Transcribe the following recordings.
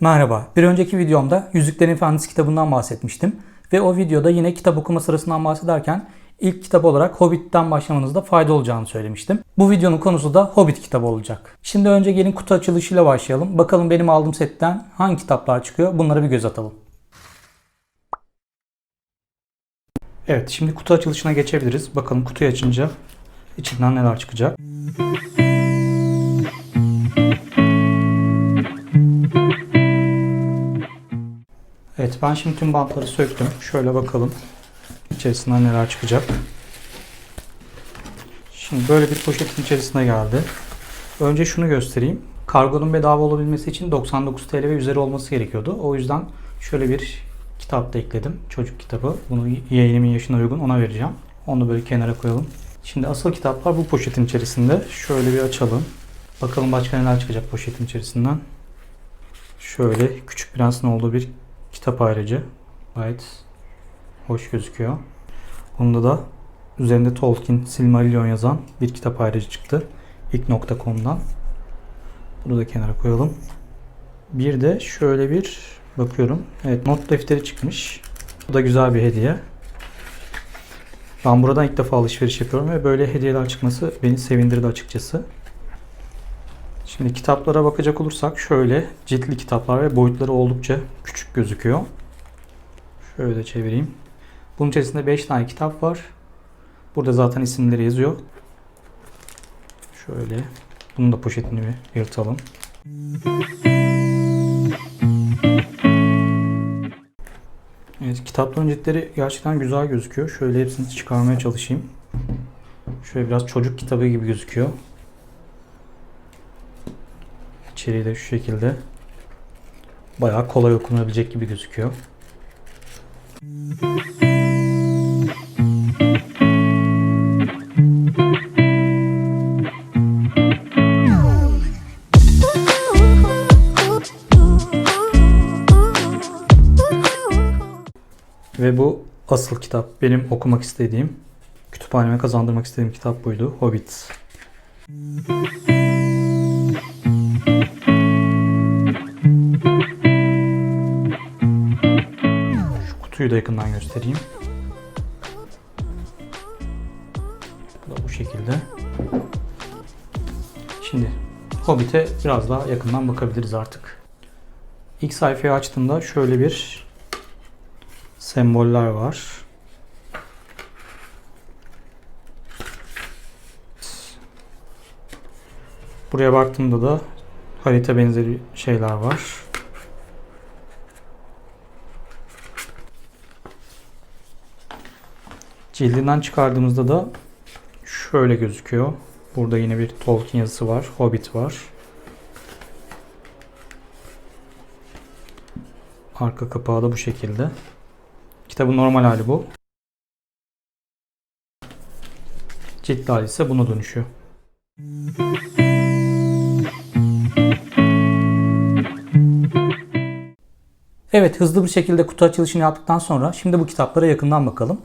Merhaba. Bir önceki videomda Yüzüklerin Efendisi kitabından bahsetmiştim. Ve o videoda yine kitap okuma sırasından bahsederken ilk kitap olarak Hobbit'ten başlamanızda fayda olacağını söylemiştim. Bu videonun konusu da Hobbit kitabı olacak. Şimdi önce gelin kutu açılışıyla başlayalım. Bakalım benim aldığım setten hangi kitaplar çıkıyor bunlara bir göz atalım. Evet şimdi kutu açılışına geçebiliriz. Bakalım kutuyu açınca içinden neler çıkacak. Evet ben şimdi tüm bantları söktüm. Şöyle bakalım içerisinden neler çıkacak. Şimdi böyle bir poşetin içerisine geldi. Önce şunu göstereyim. Kargonun bedava olabilmesi için 99 TL ve üzeri olması gerekiyordu. O yüzden şöyle bir kitap da ekledim. Çocuk kitabı. Bunu yeğenimin yaşına uygun ona vereceğim. Onu böyle kenara koyalım. Şimdi asıl kitaplar bu poşetin içerisinde. Şöyle bir açalım. Bakalım başka neler çıkacak poşetin içerisinden. Şöyle Küçük Prens'in olduğu bir kitap ayrıcı. Gayet hoş gözüküyor. Bunda da üzerinde Tolkien, Silmarillion yazan bir kitap ayrıcı çıktı. İlk.com'dan. Bunu da kenara koyalım. Bir de şöyle bir bakıyorum. Evet not defteri çıkmış. Bu da güzel bir hediye. Ben buradan ilk defa alışveriş yapıyorum ve böyle hediyeler çıkması beni sevindirdi açıkçası. Şimdi kitaplara bakacak olursak şöyle ciltli kitaplar ve boyutları oldukça küçük gözüküyor. Şöyle de çevireyim. Bunun içerisinde 5 tane kitap var. Burada zaten isimleri yazıyor. Şöyle. Bunun da poşetini bir yırtalım. Evet, kitapların ciltleri gerçekten güzel gözüküyor. Şöyle hepsini çıkarmaya çalışayım. Şöyle biraz çocuk kitabı gibi gözüküyor. İçeriği de şu şekilde. Bayağı kolay okunabilecek gibi gözüküyor. Ve bu asıl kitap. Benim okumak istediğim, kütüphaneme kazandırmak istediğim kitap buydu. Hobbit. Şu kutuyu da yakından göstereyim. Bu da bu şekilde. Şimdi Hobbit'e biraz daha yakından bakabiliriz artık. İlk sayfayı açtığımda şöyle bir semboller var. Buraya baktığımda da harita benzeri şeyler var. Cildinden çıkardığımızda da şöyle gözüküyor. Burada yine bir Tolkien yazısı var. Hobbit var. Arka kapağı da bu şekilde. Kitabın normal hali bu. Cilt hali ise buna dönüşüyor. Evet hızlı bir şekilde kutu açılışını yaptıktan sonra şimdi bu kitaplara yakından bakalım.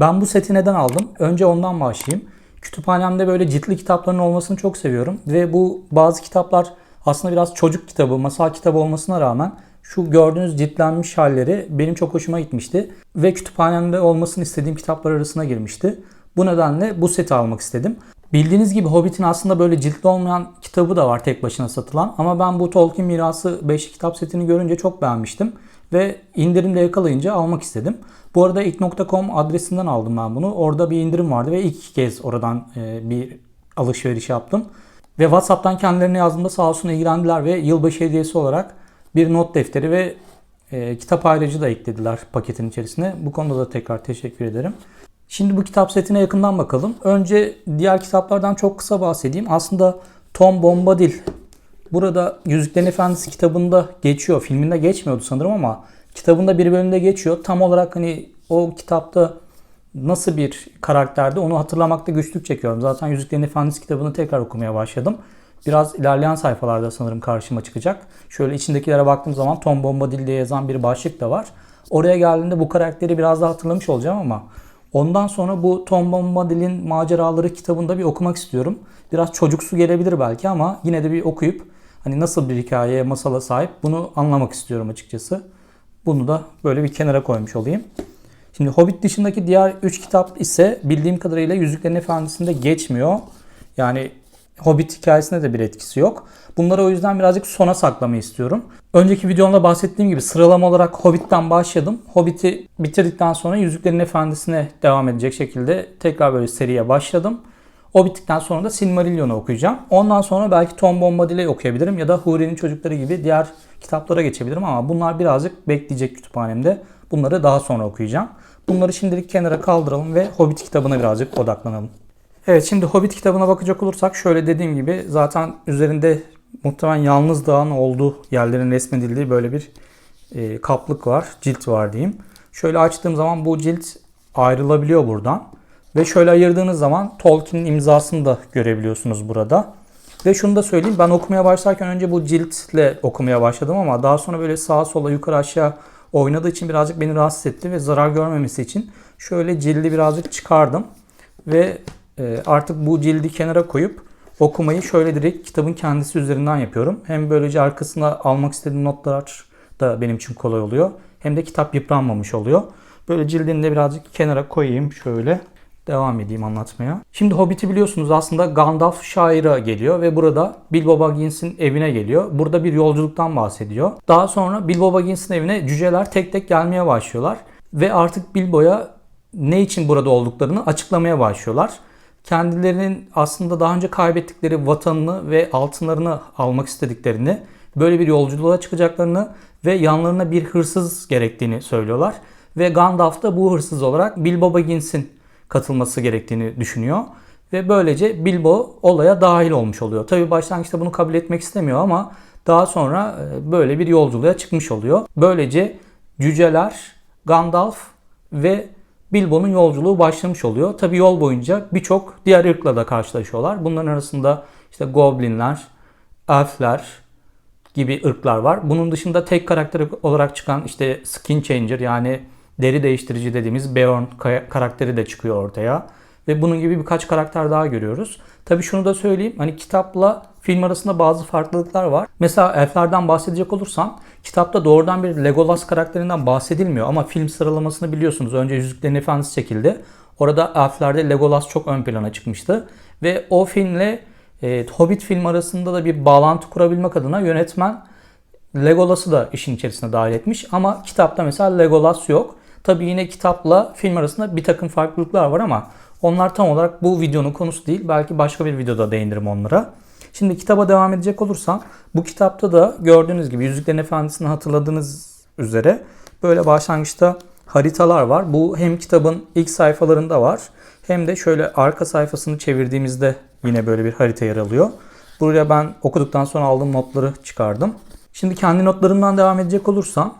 Ben bu seti neden aldım? Önce ondan başlayayım. Kütüphanemde böyle ciltli kitapların olmasını çok seviyorum. Ve bu bazı kitaplar aslında biraz çocuk kitabı, masal kitabı olmasına rağmen şu gördüğünüz ciltlenmiş halleri benim çok hoşuma gitmişti. Ve kütüphanemde olmasını istediğim kitaplar arasına girmişti. Bu nedenle bu seti almak istedim. Bildiğiniz gibi Hobbit'in aslında böyle ciltli olmayan kitabı da var tek başına satılan. Ama ben bu Tolkien Mirası 5 kitap setini görünce çok beğenmiştim. Ve indirimde yakalayınca almak istedim. Bu arada ilk.com adresinden aldım ben bunu. Orada bir indirim vardı ve ilk kez oradan e, bir alışveriş yaptım. Ve WhatsApp'tan kendilerine yazdığımda sağ olsun ilgilendiler ve yılbaşı hediyesi olarak bir not defteri ve e, kitap ayrıcı da eklediler paketin içerisine. Bu konuda da tekrar teşekkür ederim. Şimdi bu kitap setine yakından bakalım. Önce diğer kitaplardan çok kısa bahsedeyim. Aslında Tom Bombadil burada Yüzüklerin Efendisi kitabında geçiyor. Filminde geçmiyordu sanırım ama kitabında bir bölümde geçiyor. Tam olarak hani o kitapta nasıl bir karakterdi onu hatırlamakta güçlük çekiyorum. Zaten Yüzüklerin Efendisi kitabını tekrar okumaya başladım. Biraz ilerleyen sayfalarda sanırım karşıma çıkacak. Şöyle içindekilere baktığım zaman Tom Bombadil diye yazan bir başlık da var. Oraya geldiğinde bu karakteri biraz daha hatırlamış olacağım ama Ondan sonra bu Tom Bombadil'in maceraları kitabında bir okumak istiyorum. Biraz çocuksu gelebilir belki ama yine de bir okuyup hani nasıl bir hikayeye, masala sahip bunu anlamak istiyorum açıkçası. Bunu da böyle bir kenara koymuş olayım. Şimdi Hobbit dışındaki diğer 3 kitap ise bildiğim kadarıyla Yüzüklerin Efendisi'nde geçmiyor. Yani Hobbit hikayesinde de bir etkisi yok. Bunları o yüzden birazcık sona saklamayı istiyorum. Önceki videomda bahsettiğim gibi sıralama olarak Hobbit'ten başladım. Hobbit'i bitirdikten sonra Yüzüklerin Efendisi'ne devam edecek şekilde tekrar böyle seriye başladım. O bittikten sonra da Silmarillion'u okuyacağım. Ondan sonra belki Tom Bombadil'i okuyabilirim ya da Huri'nin Çocukları gibi diğer kitaplara geçebilirim ama bunlar birazcık bekleyecek kütüphanemde. Bunları daha sonra okuyacağım. Bunları şimdilik kenara kaldıralım ve Hobbit kitabına birazcık odaklanalım. Evet şimdi Hobbit kitabına bakacak olursak şöyle dediğim gibi zaten üzerinde muhtemelen yalnız dağın olduğu yerlerin resmedildiği böyle bir e, kaplık var, cilt var diyeyim. Şöyle açtığım zaman bu cilt ayrılabiliyor buradan. Ve şöyle ayırdığınız zaman Tolkien'in imzasını da görebiliyorsunuz burada. Ve şunu da söyleyeyim ben okumaya başlarken önce bu ciltle okumaya başladım ama daha sonra böyle sağa sola yukarı aşağı oynadığı için birazcık beni rahatsız etti ve zarar görmemesi için şöyle cildi birazcık çıkardım. Ve e, artık bu cildi kenara koyup okumayı şöyle direkt kitabın kendisi üzerinden yapıyorum. Hem böylece arkasına almak istediğim notlar da benim için kolay oluyor. Hem de kitap yıpranmamış oluyor. Böyle cildini de birazcık kenara koyayım şöyle. Devam edeyim anlatmaya. Şimdi Hobbit'i biliyorsunuz aslında Gandalf şaira geliyor ve burada Bilbo Baggins'in evine geliyor. Burada bir yolculuktan bahsediyor. Daha sonra Bilbo Baggins'in evine cüceler tek tek gelmeye başlıyorlar. Ve artık Bilbo'ya ne için burada olduklarını açıklamaya başlıyorlar. Kendilerinin aslında daha önce kaybettikleri vatanını ve altınlarını almak istediklerini, böyle bir yolculuğa çıkacaklarını ve yanlarına bir hırsız gerektiğini söylüyorlar. Ve Gandalf da bu hırsız olarak Bilbo Baggins'in katılması gerektiğini düşünüyor. Ve böylece Bilbo olaya dahil olmuş oluyor. Tabi başlangıçta bunu kabul etmek istemiyor ama daha sonra e, böyle bir yolculuğa çıkmış oluyor. Böylece cüceler, Gandalf ve Bilbo'nun yolculuğu başlamış oluyor. Tabi yol boyunca birçok diğer ırkla da karşılaşıyorlar. Bunların arasında işte goblinler, elfler gibi ırklar var. Bunun dışında tek karakter olarak çıkan işte skin changer yani deri değiştirici dediğimiz Beorn karakteri de çıkıyor ortaya. Ve bunun gibi birkaç karakter daha görüyoruz. Tabi şunu da söyleyeyim. Hani kitapla film arasında bazı farklılıklar var. Mesela elflerden bahsedecek olursam kitapta doğrudan bir Legolas karakterinden bahsedilmiyor ama film sıralamasını biliyorsunuz. Önce Yüzüklerin Efendisi çekildi. Orada elflerde Legolas çok ön plana çıkmıştı. Ve o filmle e, Hobbit film arasında da bir bağlantı kurabilmek adına yönetmen Legolas'ı da işin içerisine dahil etmiş. Ama kitapta mesela Legolas yok. Tabii yine kitapla film arasında bir takım farklılıklar var ama onlar tam olarak bu videonun konusu değil. Belki başka bir videoda değinirim onlara. Şimdi kitaba devam edecek olursam bu kitapta da gördüğünüz gibi Yüzüklerin Efendisi'ni hatırladığınız üzere böyle başlangıçta haritalar var. Bu hem kitabın ilk sayfalarında var hem de şöyle arka sayfasını çevirdiğimizde yine böyle bir harita yer alıyor. Buraya ben okuduktan sonra aldığım notları çıkardım. Şimdi kendi notlarımdan devam edecek olursam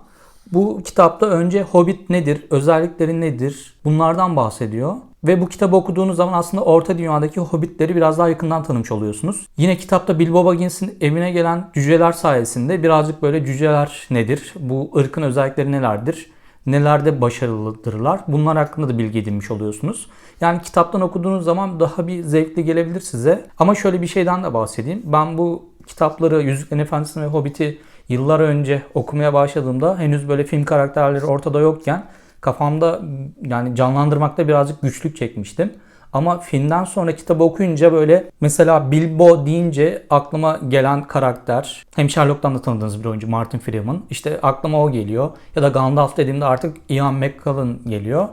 bu kitapta önce Hobbit nedir, özellikleri nedir bunlardan bahsediyor. Ve bu kitabı okuduğunuz zaman aslında Orta Dünya'daki Hobbitleri biraz daha yakından tanımış oluyorsunuz. Yine kitapta Bilbo Baggins'in evine gelen cüceler sayesinde birazcık böyle cüceler nedir, bu ırkın özellikleri nelerdir, nelerde başarılıdırlar bunlar hakkında da bilgi edinmiş oluyorsunuz. Yani kitaptan okuduğunuz zaman daha bir zevkli gelebilir size. Ama şöyle bir şeyden de bahsedeyim. Ben bu kitapları Yüzüklerin Efendisi ve Hobbit'i yıllar önce okumaya başladığımda henüz böyle film karakterleri ortada yokken kafamda yani canlandırmakta birazcık güçlük çekmiştim. Ama filmden sonra kitabı okuyunca böyle mesela Bilbo deyince aklıma gelen karakter hem Sherlock'tan da tanıdığınız bir oyuncu Martin Freeman. İşte aklıma o geliyor. Ya da Gandalf dediğimde artık Ian McKellen geliyor.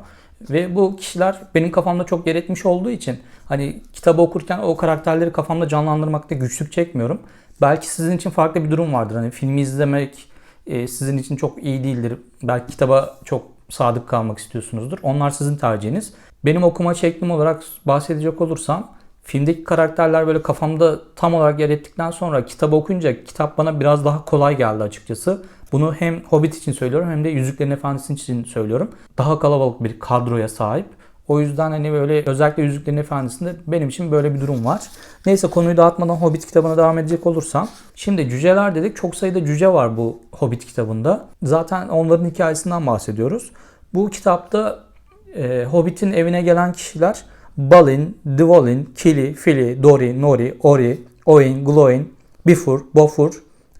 Ve bu kişiler benim kafamda çok yer etmiş olduğu için hani kitabı okurken o karakterleri kafamda canlandırmakta güçlük çekmiyorum. Belki sizin için farklı bir durum vardır. Hani filmi izlemek e, sizin için çok iyi değildir. Belki kitaba çok sadık kalmak istiyorsunuzdur. Onlar sizin tercihiniz. Benim okuma şeklim olarak bahsedecek olursam filmdeki karakterler böyle kafamda tam olarak yer ettikten sonra kitabı okuyunca kitap bana biraz daha kolay geldi açıkçası. Bunu hem Hobbit için söylüyorum hem de Yüzüklerin Efendisi için söylüyorum. Daha kalabalık bir kadroya sahip. O yüzden hani böyle özellikle Yüzüklerin Efendisi'nde benim için böyle bir durum var. Neyse konuyu dağıtmadan Hobbit kitabına devam edecek olursam. Şimdi cüceler dedik. Çok sayıda cüce var bu Hobbit kitabında. Zaten onların hikayesinden bahsediyoruz. Bu kitapta e, Hobbit'in evine gelen kişiler Balin, Dvalin, Kili, Fili, Dori, Nori, Ori, Oin, Gloin, Bifur, Bofur,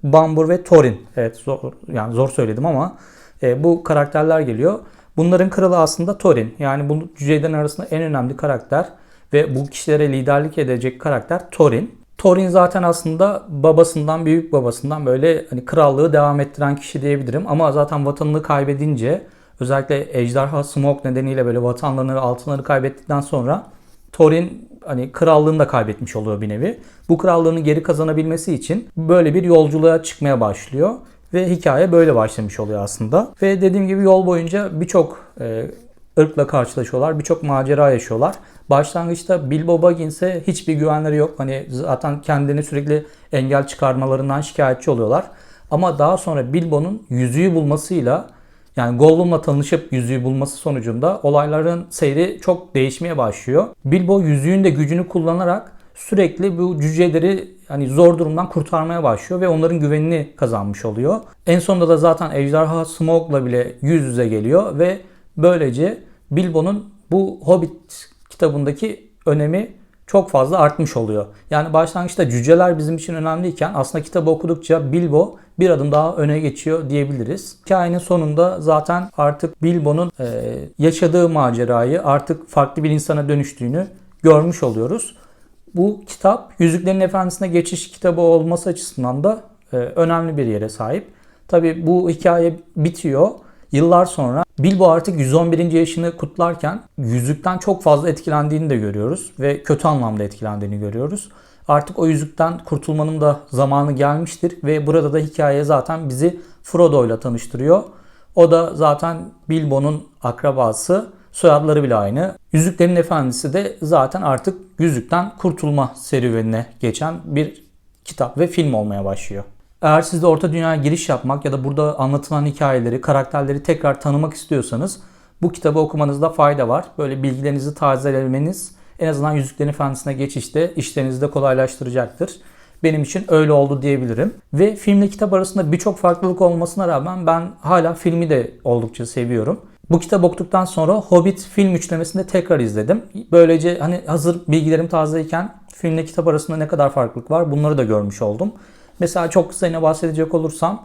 Bambur ve Thorin. Evet zor, yani zor söyledim ama e, bu karakterler geliyor. Bunların kralı aslında Thorin. Yani bu cücelerin arasında en önemli karakter ve bu kişilere liderlik edecek karakter Thorin. Thorin zaten aslında babasından, büyük babasından böyle hani krallığı devam ettiren kişi diyebilirim. Ama zaten vatanını kaybedince özellikle ejderha Smoke nedeniyle böyle vatanlarını, altınları kaybettikten sonra Thorin hani krallığını da kaybetmiş oluyor bir nevi. Bu krallığını geri kazanabilmesi için böyle bir yolculuğa çıkmaya başlıyor. Ve hikaye böyle başlamış oluyor aslında. Ve dediğim gibi yol boyunca birçok e, ırkla karşılaşıyorlar. Birçok macera yaşıyorlar. Başlangıçta Bilbo Baggins'e hiçbir güvenleri yok. Hani zaten kendini sürekli engel çıkarmalarından şikayetçi oluyorlar. Ama daha sonra Bilbo'nun yüzüğü bulmasıyla yani Gollum'la tanışıp yüzüğü bulması sonucunda olayların seyri çok değişmeye başlıyor. Bilbo yüzüğün de gücünü kullanarak sürekli bu cüceleri hani zor durumdan kurtarmaya başlıyor ve onların güvenini kazanmış oluyor. En sonunda da zaten ejderha Smaug'la bile yüz yüze geliyor ve böylece Bilbo'nun bu Hobbit kitabındaki önemi çok fazla artmış oluyor. Yani başlangıçta cüceler bizim için önemliyken aslında kitabı okudukça Bilbo bir adım daha öne geçiyor diyebiliriz. Hikayenin sonunda zaten artık Bilbo'nun e, yaşadığı macerayı artık farklı bir insana dönüştüğünü görmüş oluyoruz. Bu kitap Yüzüklerin Efendisi'ne geçiş kitabı olması açısından da e, önemli bir yere sahip. Tabi bu hikaye bitiyor. Yıllar sonra Bilbo artık 111. yaşını kutlarken yüzükten çok fazla etkilendiğini de görüyoruz ve kötü anlamda etkilendiğini görüyoruz. Artık o yüzükten kurtulmanın da zamanı gelmiştir ve burada da hikaye zaten bizi Frodo ile tanıştırıyor. O da zaten Bilbo'nun akrabası. Soyadları bile aynı. Yüzüklerin Efendisi de zaten artık yüzükten kurtulma serüvenine geçen bir kitap ve film olmaya başlıyor. Eğer siz de Orta Dünya'ya giriş yapmak ya da burada anlatılan hikayeleri, karakterleri tekrar tanımak istiyorsanız bu kitabı okumanızda fayda var. Böyle bilgilerinizi tazelemeniz en azından Yüzüklerin Efendisi'ne geçişte işlerinizi de kolaylaştıracaktır. Benim için öyle oldu diyebilirim. Ve filmle kitap arasında birçok farklılık olmasına rağmen ben hala filmi de oldukça seviyorum. Bu kitap okuduktan sonra Hobbit film üçlemesini tekrar izledim. Böylece hani hazır bilgilerim tazeyken filmle kitap arasında ne kadar farklılık var bunları da görmüş oldum. Mesela çok kısa yine bahsedecek olursam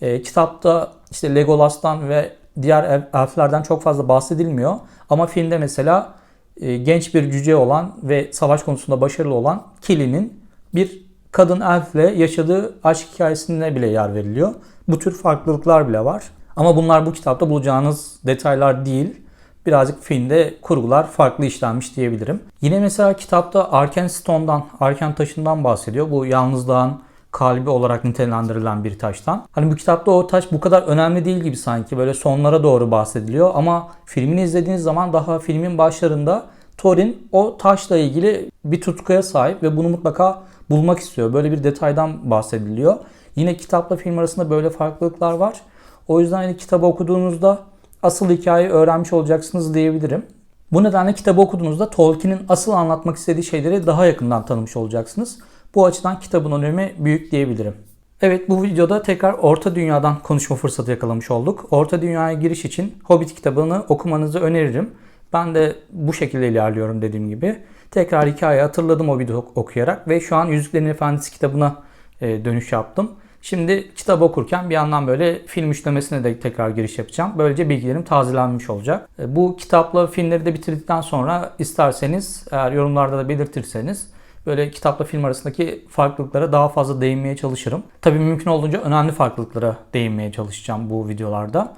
e, kitapta işte Legolas'tan ve diğer elflerden çok fazla bahsedilmiyor. Ama filmde mesela e, genç bir cüce olan ve savaş konusunda başarılı olan Kili'nin bir kadın elfle yaşadığı aşk hikayesine bile yer veriliyor. Bu tür farklılıklar bile var. Ama bunlar bu kitapta bulacağınız detaylar değil. Birazcık filmde kurgular farklı işlenmiş diyebilirim. Yine mesela kitapta Arken Stone'dan, Arken taşından bahsediyor. Bu yalnızlığın kalbi olarak nitelendirilen bir taştan. Hani bu kitapta o taş bu kadar önemli değil gibi sanki. Böyle sonlara doğru bahsediliyor ama filmini izlediğiniz zaman daha filmin başlarında Thorin o taşla ilgili bir tutkuya sahip ve bunu mutlaka bulmak istiyor. Böyle bir detaydan bahsediliyor. Yine kitapla film arasında böyle farklılıklar var. O yüzden hani kitabı okuduğunuzda asıl hikayeyi öğrenmiş olacaksınız diyebilirim. Bu nedenle kitabı okuduğunuzda Tolkien'in asıl anlatmak istediği şeyleri daha yakından tanımış olacaksınız. Bu açıdan kitabın önemi büyük diyebilirim. Evet bu videoda tekrar Orta Dünya'dan konuşma fırsatı yakalamış olduk. Orta Dünya'ya giriş için Hobbit kitabını okumanızı öneririm. Ben de bu şekilde ilerliyorum dediğim gibi. Tekrar hikayeyi hatırladım o video okuyarak ve şu an Yüzüklerin Efendisi kitabına e, dönüş yaptım. Şimdi kitap okurken bir yandan böyle film üçlemesine de tekrar giriş yapacağım. Böylece bilgilerim tazelenmiş olacak. E, bu kitapla filmleri de bitirdikten sonra isterseniz eğer yorumlarda da belirtirseniz böyle kitapla film arasındaki farklılıklara daha fazla değinmeye çalışırım. Tabii mümkün olduğunca önemli farklılıklara değinmeye çalışacağım bu videolarda.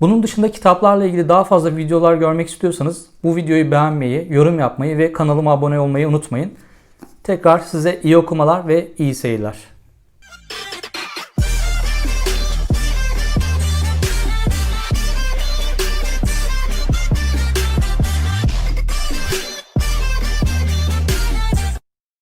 Bunun dışında kitaplarla ilgili daha fazla videolar görmek istiyorsanız bu videoyu beğenmeyi, yorum yapmayı ve kanalıma abone olmayı unutmayın. Tekrar size iyi okumalar ve iyi seyirler.